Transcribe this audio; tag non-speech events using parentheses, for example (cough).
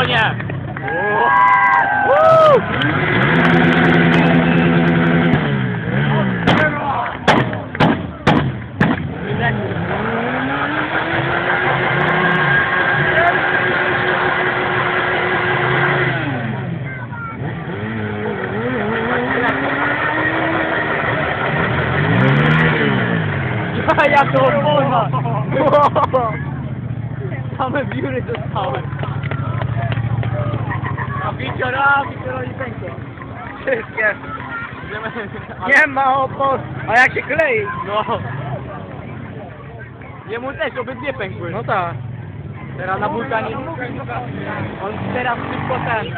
Polonia. (laughs) Ja, to wolno! (laughs) Same biury dostałem. A wieczora, wieczora nie pękło. Wszystkie. (laughs) Nie ma opor. A jak się klei? No. Jemu też obydwie pękły. No tak. Teraz na wulkanie. On teraz szybko ten.